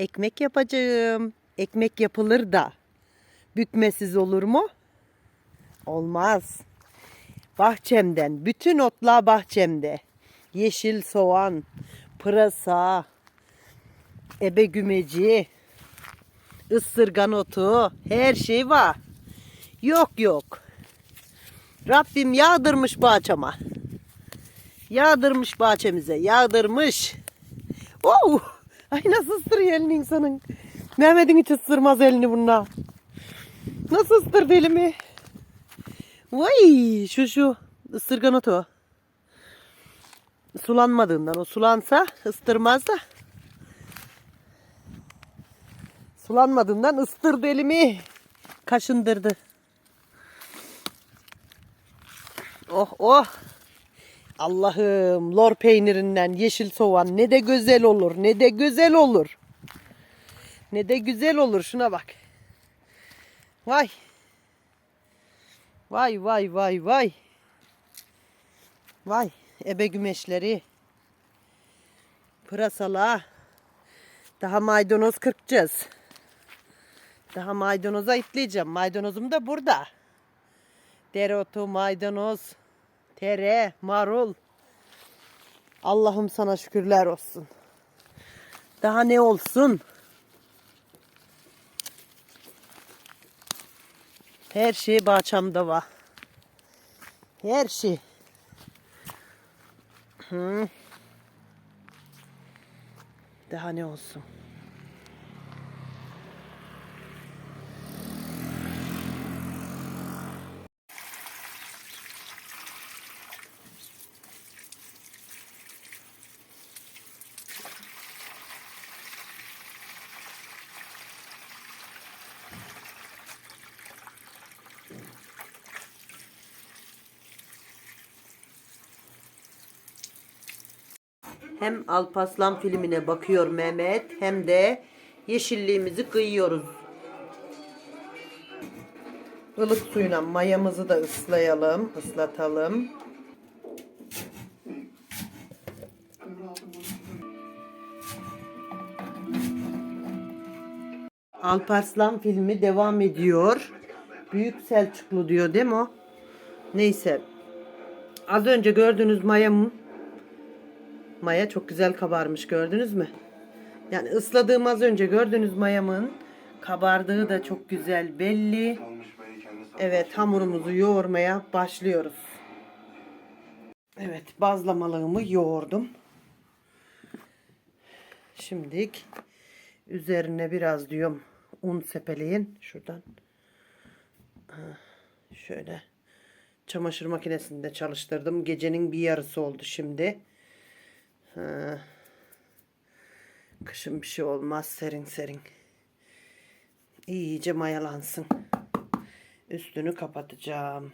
Ekmek yapacağım. Ekmek yapılır da bükmesiz olur mu? Olmaz. Bahçemden, bütün otlar bahçemde. Yeşil soğan, pırasa, ebe gümeci, ısırgan otu, her şey var. Yok yok. Rabbim yağdırmış bahçama. Yağdırmış bahçemize, yağdırmış. Oh! Ay nasıl ısırıyor elini insanın. Mehmet'in hiç ısırmaz elini bununla. Nasıl ısırdı elimi? Vay şu şu ısırgan otu. Sulanmadığından o sulansa ıstırmaz da. Sulanmadığından ıstırdı elimi. Kaşındırdı. Oh oh. Allah'ım lor peynirinden yeşil soğan ne de güzel olur ne de güzel olur. Ne de güzel olur şuna bak. Vay. Vay vay vay vay. Vay ebe gümeşleri. Pırasala. Daha maydanoz kırpacağız. Daha maydanoza itleyeceğim. Maydanozum da burada. Dereotu, maydanoz, tere, marul. Allah'ım sana şükürler olsun. Daha ne olsun? Her şey bahçemde var. Her şey. Daha ne olsun? Hem Alpaslan filmine bakıyor Mehmet hem de yeşilliğimizi kıyıyoruz. Ilık suyuna mayamızı da ıslayalım, ıslatalım. Alparslan filmi devam ediyor. Büyük Selçuklu diyor değil mi o? Neyse. Az önce gördüğünüz mayamın Maya çok güzel kabarmış gördünüz mü? Yani ısladığım az önce gördüğünüz mayamın kabardığı da çok güzel belli. Evet hamurumuzu yoğurmaya başlıyoruz. Evet bazlamalığımı yoğurdum. Şimdilik üzerine biraz diyorum un sepeleyin şuradan. Şöyle çamaşır makinesinde çalıştırdım. Gecenin bir yarısı oldu şimdi. Ha. Kışın bir şey olmaz serin serin. İyice mayalansın. Üstünü kapatacağım.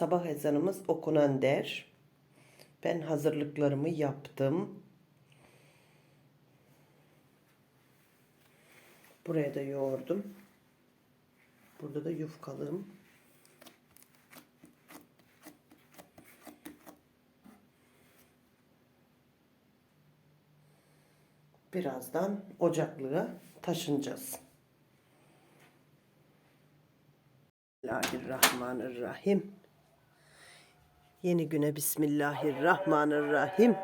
Sabah ezanımız okunan der. Ben hazırlıklarımı yaptım. Buraya da yoğurdum. Burada da yufkalığım. Birazdan ocaklığa taşınacağız. Bismillahirrahmanirrahim. Yeni güne Bismillahirrahmanirrahim.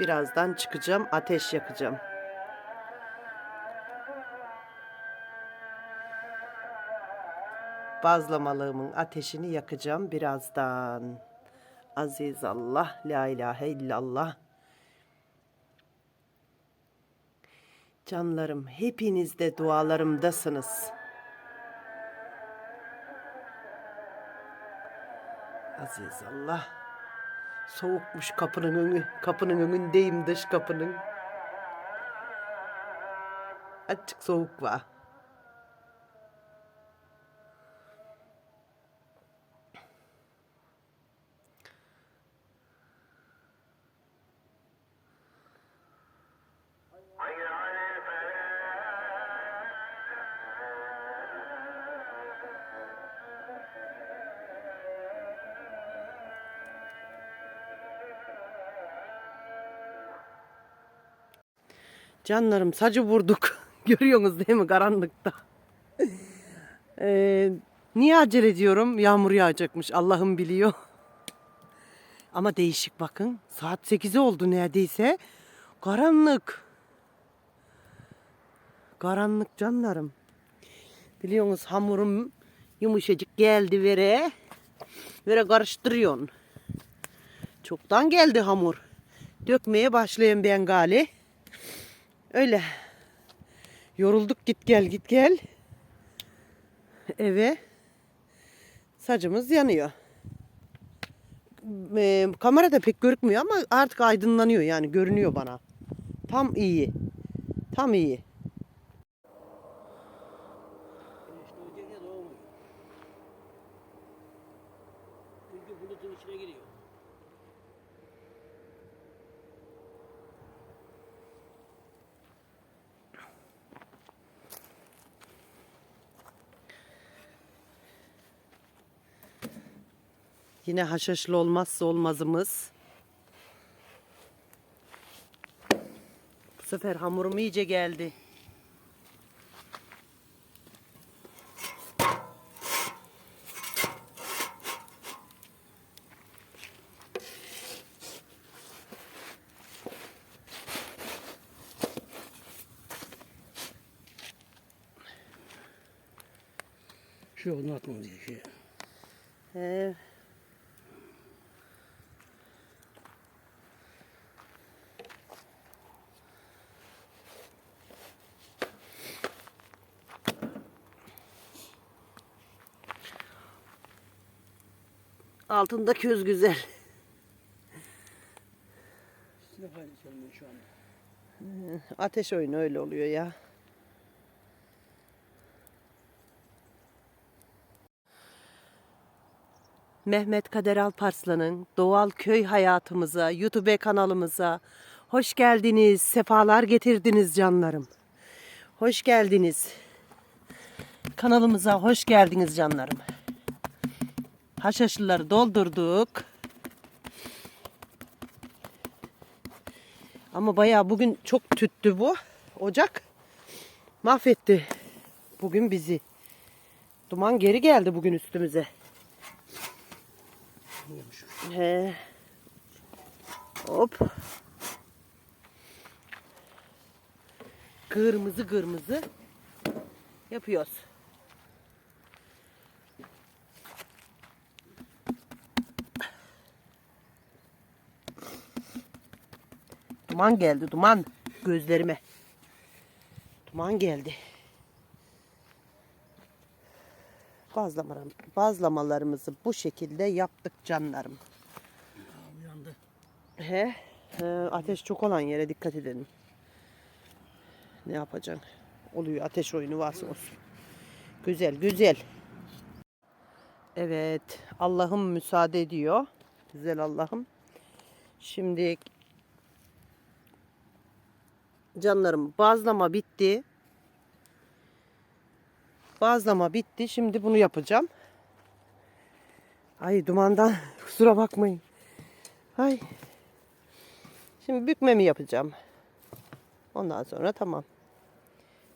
Birazdan çıkacağım, ateş yakacağım. Bazlamalığımın ateşini yakacağım birazdan. Aziz Allah, la ilahe illallah. Canlarım hepiniz de dualarımdasınız. Aziz Allah. Soğukmuş kapının önü. Kapının önündeyim dış kapının. Açık soğuk var. Canlarım sacı vurduk. Görüyorsunuz değil mi karanlıkta. Ee, niye acele ediyorum? Yağmur yağacakmış. Allah'ım biliyor. Ama değişik bakın. Saat 8'e oldu neredeyse. Karanlık. Karanlık canlarım. Biliyorsunuz hamurum yumuşacık geldi vere. Vere karıştırıyorsun. Çoktan geldi hamur. Dökmeye başlayayım ben gali. Öyle. Yorulduk git gel git gel. Eve. Sacımız yanıyor. E, kamerada pek görükmüyor ama artık aydınlanıyor yani görünüyor bana. Tam iyi. Tam iyi. Yine haşhaşlı olmazsa olmazımız. Bu sefer hamurum iyice geldi. Şu onu atmam diye şey. Altında köz güzel. Size faydası olmuyor şu anda. Ateş oyunu öyle oluyor ya. Mehmet Kader Alparslan'ın doğal köy hayatımıza, YouTube kanalımıza hoş geldiniz, sefalar getirdiniz canlarım. Hoş geldiniz. Kanalımıza hoş geldiniz canlarım. Haşhaşlıları doldurduk. Ama bayağı bugün çok tüttü bu ocak. Mahvetti bugün bizi. Duman geri geldi bugün üstümüze. He. Hop. Kırmızı kırmızı yapıyoruz. Duman geldi duman gözlerime. Duman geldi. Bazlamalarım, bazlamalarımızı bu şekilde yaptık canlarım. He, he, ateş çok olan yere dikkat edelim. Ne yapacaksın? Oluyor ateş oyunu varsa olsun. Güzel güzel. Evet Allah'ım müsaade ediyor. Güzel Allah'ım. Şimdi canlarım bazlama bitti. Bazlama bitti. Şimdi bunu yapacağım. Ay dumandan kusura bakmayın. Ay. Şimdi bükmemi yapacağım. Ondan sonra tamam.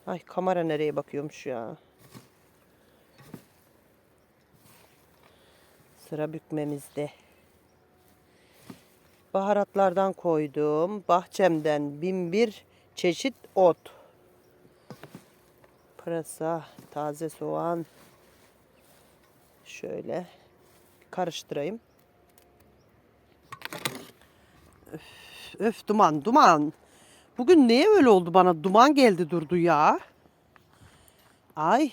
Ay kamera nereye bakıyormuş ya. Sıra bükmemizde. Baharatlardan koydum. Bahçemden bin bir çeşit ot. Pırasa, taze soğan. Şöyle karıştırayım. Öf duman duman. Bugün niye öyle oldu bana? Duman geldi durdu ya. Ay.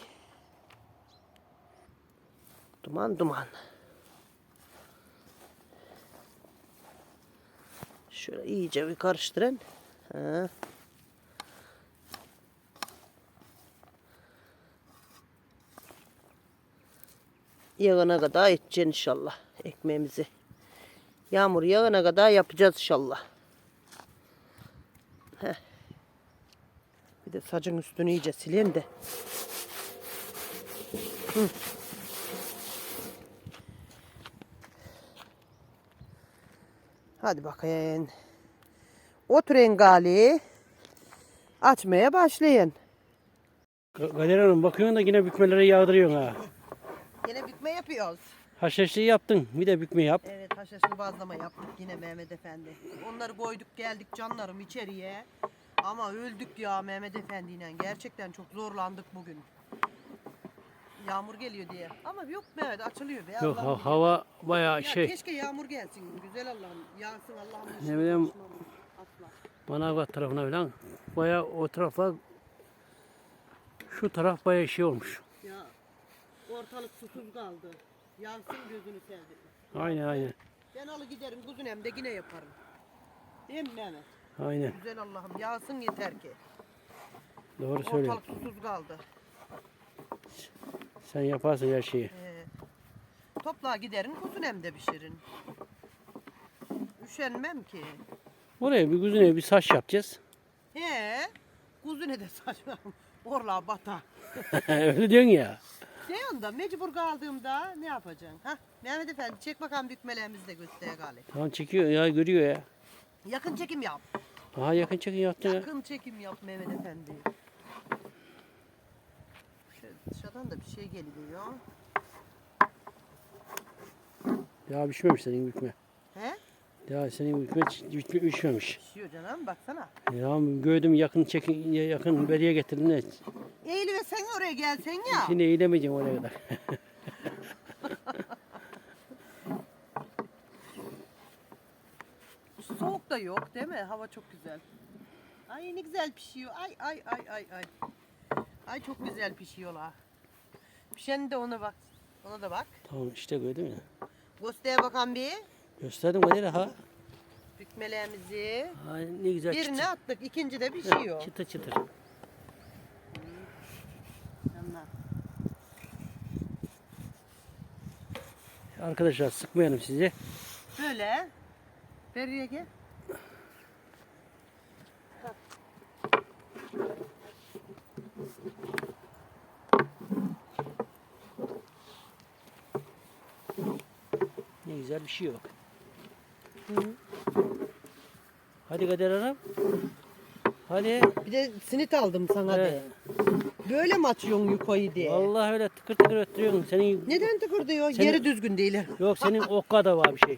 Duman duman. Şöyle iyice bir karıştırın. Ha. Yağına kadar edeceksin inşallah ekmeğimizi. Yağmur yağına kadar yapacağız inşallah. Heh. Bir de sacın üstünü iyice sileyim de. Hı. Hadi bakayım. Oturun gali. Açmaya başlayın. Kader Hanım bakıyorsun da yine bükmelere yağdırıyorsun ha. Yine bükme yapıyoruz. Haşhaşlı yaptın. Bir de bükme yap. Evet haşhaşlı bazlama yaptık yine Mehmet Efendi. Onları koyduk geldik canlarım içeriye. Ama öldük ya Mehmet Efendi'yle. Gerçekten çok zorlandık bugün. Yağmur geliyor diye. Ama yok Mehmet açılıyor be. Yok Allah'ım ha- hava bayağı Ya şey. keşke yağmur gelsin. Güzel Allah'ım. Yağsın Allah'ım. Ne bileyim. Asla. Manavgat tarafına falan. Bayağı o taraflar şu taraf bayağı şey olmuş. Ortalık susuz kaldı. Yansın gözünü sevdim. Aynen aynen. Ben alı giderim kuzun hem de yine yaparım. Değil mi Mehmet? Aynen. Güzel Allah'ım yağsın yeter ki. Doğru söylüyorsun. Ortalık susuz kaldı. Sen yaparsın her şeyi. Ee, topluğa giderin kuzun hem de pişirin. Üşenmem ki. Oraya bir kuzine bir saç yapacağız. He, kuzune de saçma. Orla bata. Öyle diyorsun ya. Ne anda mecbur kaldığımda ne yapacaksın? Ha? Mehmet Efendi çek bakalım bükmelerimizi de göster gali. Tamam çekiyor ya görüyor ya. Yakın çekim yap. Daha yakın çekin yaptın ya. Yakın çekim yap Mehmet Efendi. Şöyle dışarıdan da bir şey geliyor. Ya pişmemiş senin bükme. He? Ya senin bükme, bükme pişmemiş. Pişiyor canım baksana. Ya gördüm yakın çekin yakın beriye getirdin de. Eğil ve sen oraya gelsen ya. Şimdi eğilemeyeceğim oraya kadar. Soğuk da yok değil mi? Hava çok güzel. Ay ne güzel pişiyor. Ay ay ay ay ay. Ay çok güzel pişiyorlar. Pişen de ona bak. Ona da bak. tamam işte gördün mü? Göster bakalım bir. Gösterdim hadi ha. Bükmelerimizi. Ay, ne güzel Birini çıtır. attık. ikinci de Heh, pişiyor. Çıtır çıtır. Canlar. Arkadaşlar sıkmayalım sizi. Böyle. Beriye gel. Ne güzel bir şey yok. Hadi Kader Hanım. Hadi. Bir de sinit aldım sana Evet. de. Böyle mi açıyorsun yukarıyı diye? Vallahi öyle tıkır tıkır öttürüyorsun. Senin Neden tıkır diyor? Senin- Yeri düzgün değil. yok senin okka da var bir şey.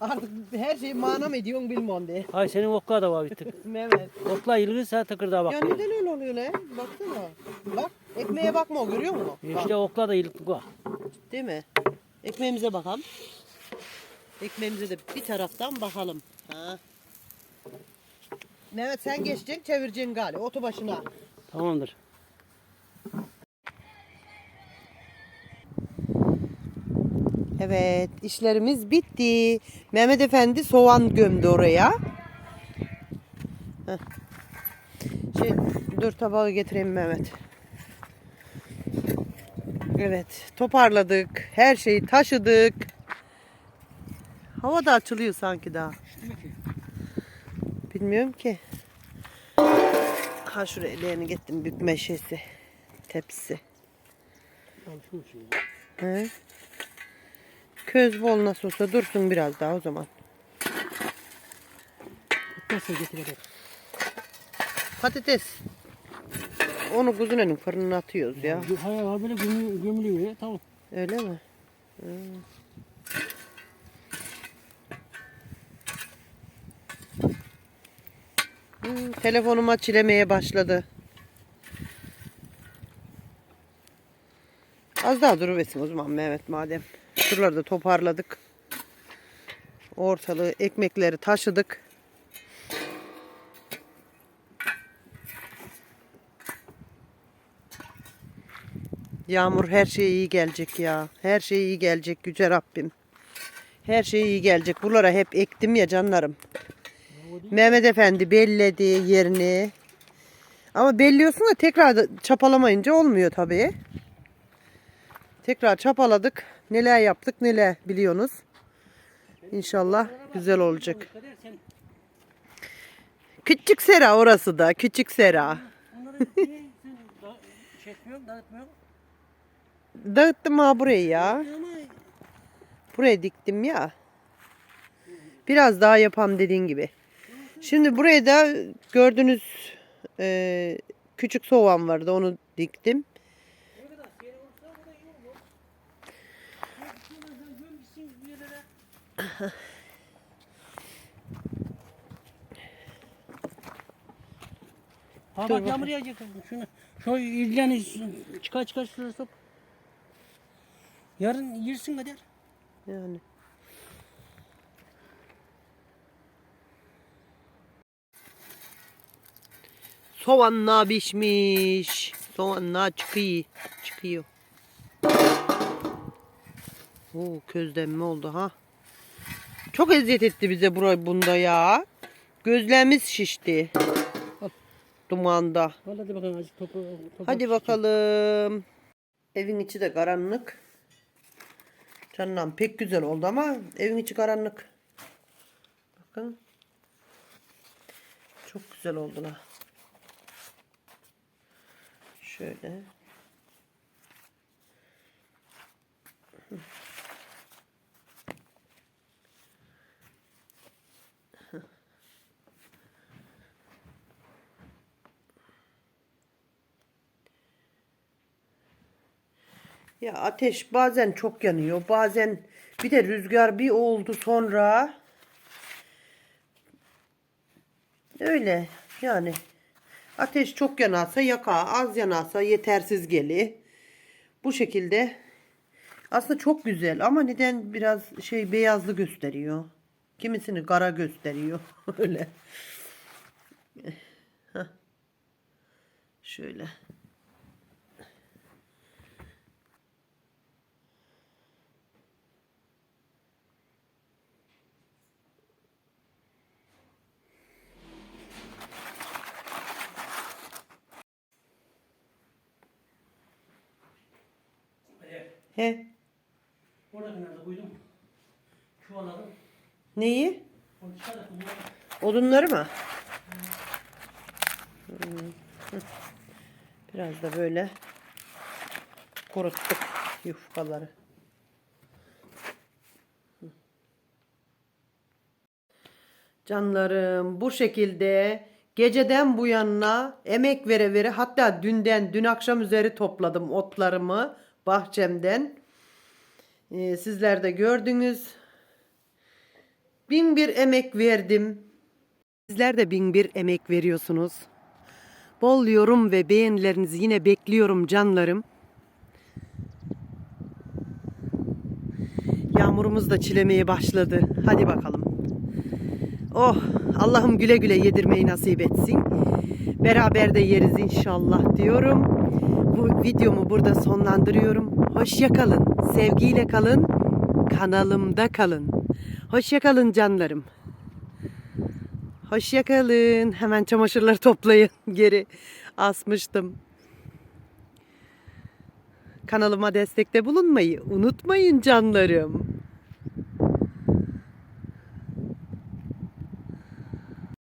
Artık her şeyi mana mı ediyorsun bilmem diye. Hay senin okka da var bir tık. Mehmet. Okla ilgiliyse tıkırdağa bak. Ya neden öyle oluyor lan? Baksana. Bak ekmeğe bakma o görüyor musun? Bak, İşte okla da ilgili var. değil mi? Ekmeğimize bakalım. Ekmeğimize de bir taraftan bakalım. Ha. Mehmet sen geçeceksin çevireceksin gali otu başına. Tamamdır. Evet işlerimiz bitti. Mehmet Efendi soğan gömdü oraya. Heh. Şey, dur tabağı getireyim Mehmet. Evet toparladık. Her şeyi taşıdık. Hava da açılıyor sanki daha. Bilmiyorum ki. Ha şuraya leğeni gittim bükme şeysi. Tepsi. Alışmış ya. He. Köz bol nasıl olsa dursun biraz daha o zaman. Nasıl getirelim? Patates. Onu kuzunenin fırınına atıyoruz ya. Hayır abi böyle gömülüyor, ya. Tamam. Öyle mi? Hmm, telefonuma çilemeye başladı. Az daha duruversin o zaman Mehmet madem. Şuraları da toparladık. Ortalığı ekmekleri taşıdık. Yağmur her şeye iyi gelecek ya. Her şey iyi gelecek Yüce Rabbim. Her şey iyi gelecek. Buralara hep ektim ya canlarım. Mehmet Efendi belledi yerini. Ama belliyorsun da tekrar da çapalamayınca olmuyor tabii. Tekrar çapaladık. Neler yaptık neler biliyorsunuz. İnşallah güzel olacak. Küçük sera orası da. Küçük sera. Dağıttım ha burayı ya. Buraya diktim ya. Biraz daha yapam dediğin gibi. Şimdi buraya da gördüğünüz e, küçük soğan vardı onu diktim. Ha Dur bak yağmur yağacak. Şunu şu ilgileni çıkar çıkar şuraya sok. Yarın yersin kadar. Yani. Soğanla pişmiş. Soğanla çıkıyor. Çıkıyor. Oo, közlenme oldu ha. Çok eziyet etti bize burayı bunda ya. Gözlerimiz şişti. Al. Dumanda. Al hadi bakalım azıcık topu. topu Hadi bakalım. Evin içi de karanlık. Canım pek güzel oldu ama evin içi karanlık. Bakın. Çok güzel oldular. Şöyle. Ya ateş bazen çok yanıyor. Bazen bir de rüzgar bir oldu sonra. Öyle yani. Ateş çok yanarsa yaka, az yanarsa yetersiz geli. Bu şekilde. Aslında çok güzel ama neden biraz şey beyazlı gösteriyor. Kimisini kara gösteriyor. Öyle. Şöyle. He. Orada kenarda koydum. Çuvaladım. Neyi? Onu çıkar da bunları. Odunları mı? Hmm. Biraz da böyle kuruttuk yufkaları. Canlarım bu şekilde geceden bu yana emek vere vere hatta dünden dün akşam üzeri topladım otlarımı bahçemden. Ee, sizler de gördünüz. Bin bir emek verdim. Sizler de bin bir emek veriyorsunuz. Bol yorum ve beğenilerinizi yine bekliyorum canlarım. Yağmurumuz da çilemeye başladı. Hadi bakalım. Oh Allah'ım güle güle yedirmeyi nasip etsin. Beraber de yeriz inşallah diyorum. Bu videomu burada sonlandırıyorum. Hoşça kalın. Sevgiyle kalın. Kanalımda kalın. Hoşça kalın canlarım. Hoşça kalın. Hemen çamaşırları toplayın. Geri asmıştım. Kanalıma destekte bulunmayı unutmayın canlarım.